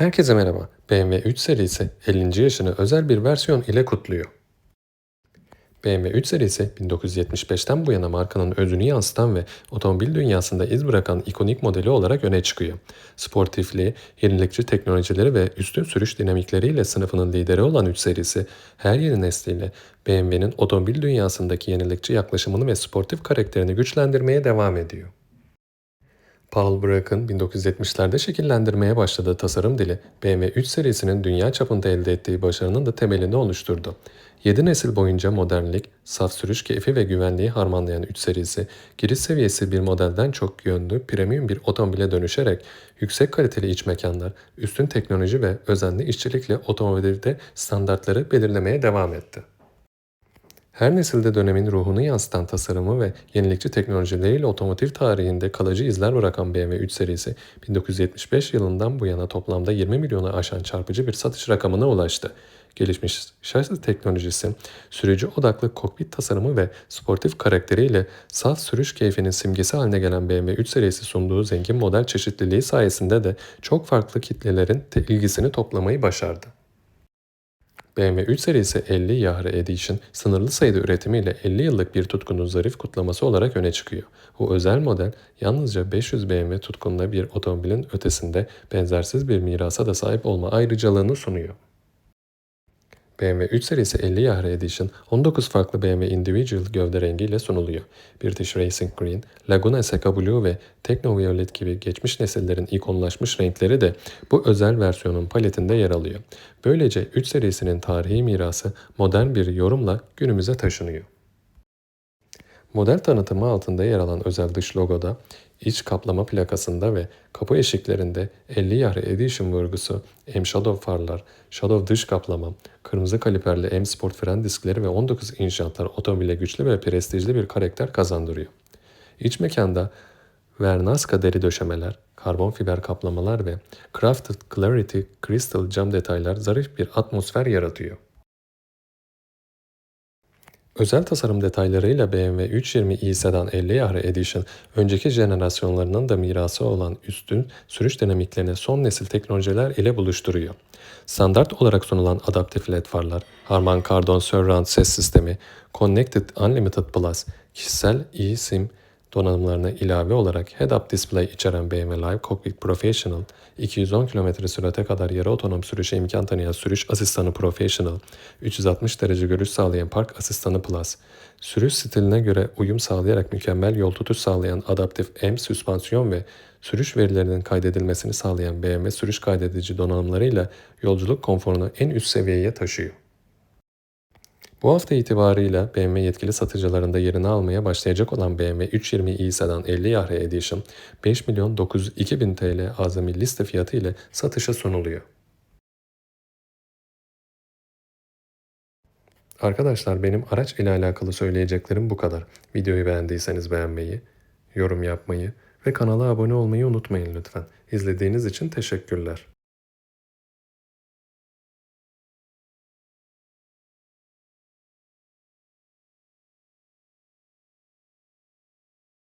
Herkese merhaba. BMW 3 serisi 50. yaşını özel bir versiyon ile kutluyor. BMW 3 serisi 1975'ten bu yana markanın özünü yansıtan ve otomobil dünyasında iz bırakan ikonik modeli olarak öne çıkıyor. Sportifliği, yenilikçi teknolojileri ve üstün sürüş dinamikleriyle sınıfının lideri olan 3 serisi her yeni nesliyle BMW'nin otomobil dünyasındaki yenilikçi yaklaşımını ve sportif karakterini güçlendirmeye devam ediyor. Paul Brac'ın 1970'lerde şekillendirmeye başladığı tasarım dili BMW 3 serisinin dünya çapında elde ettiği başarının da temelini oluşturdu. 7 nesil boyunca modernlik, saf sürüş keyfi ve güvenliği harmanlayan 3 serisi, giriş seviyesi bir modelden çok yönlü premium bir otomobile dönüşerek yüksek kaliteli iç mekanlar, üstün teknoloji ve özenli işçilikle otomobilde standartları belirlemeye devam etti. Her nesilde dönemin ruhunu yansıtan tasarımı ve yenilikçi teknolojileriyle otomotiv tarihinde kalıcı izler bırakan BMW 3 serisi 1975 yılından bu yana toplamda 20 milyonu aşan çarpıcı bir satış rakamına ulaştı. Gelişmiş şasi teknolojisi, sürücü odaklı kokpit tasarımı ve sportif karakteriyle saf sürüş keyfinin simgesi haline gelen BMW 3 serisi sunduğu zengin model çeşitliliği sayesinde de çok farklı kitlelerin ilgisini toplamayı başardı. BMW 3 serisi 50 Yahre Edition sınırlı sayıda üretimiyle 50 yıllık bir tutkunun zarif kutlaması olarak öne çıkıyor. Bu özel model yalnızca 500 BMW tutkununa bir otomobilin ötesinde benzersiz bir mirasa da sahip olma ayrıcalığını sunuyor. BMW 3 serisi 50 Yahre Edition 19 farklı BMW Individual gövde rengiyle sunuluyor. British Racing Green, Laguna Seca Blue ve Techno Violet gibi geçmiş nesillerin ikonlaşmış renkleri de bu özel versiyonun paletinde yer alıyor. Böylece 3 serisinin tarihi mirası modern bir yorumla günümüze taşınıyor. Model tanıtımı altında yer alan özel dış logoda, iç kaplama plakasında ve kapı eşiklerinde 50 Yahre Edition vurgusu, M Shadow farlar, Shadow dış kaplama, kırmızı kaliperli M Sport fren diskleri ve 19 inç jantlar otomobile güçlü ve prestijli bir karakter kazandırıyor. İç mekanda Vernasca deri döşemeler, karbon fiber kaplamalar ve Crafted Clarity Crystal cam detaylar zarif bir atmosfer yaratıyor. Özel tasarım detaylarıyla BMW 320i Sedan 50 Yahre Edition, önceki jenerasyonlarının da mirası olan üstün sürüş dinamiklerini son nesil teknolojiler ile buluşturuyor. Standart olarak sunulan adaptif led farlar, Harman Kardon Surround ses sistemi, Connected Unlimited Plus, kişisel eSIM donanımlarına ilave olarak head-up display içeren BMW Live Cockpit Professional, 210 km sürate kadar yarı otonom sürüşe imkan tanıyan sürüş asistanı Professional, 360 derece görüş sağlayan park asistanı Plus, sürüş stiline göre uyum sağlayarak mükemmel yol tutuş sağlayan adaptif M süspansiyon ve sürüş verilerinin kaydedilmesini sağlayan BMW sürüş kaydedici donanımlarıyla yolculuk konforunu en üst seviyeye taşıyor. Bu hafta itibarıyla BMW yetkili satıcılarında yerini almaya başlayacak olan BMW 320i Sedan 50 Yahre Edition 5 milyon 902 bin TL azami liste fiyatı ile satışa sunuluyor. Arkadaşlar benim araç ile alakalı söyleyeceklerim bu kadar. Videoyu beğendiyseniz beğenmeyi, yorum yapmayı ve kanala abone olmayı unutmayın lütfen. İzlediğiniz için teşekkürler.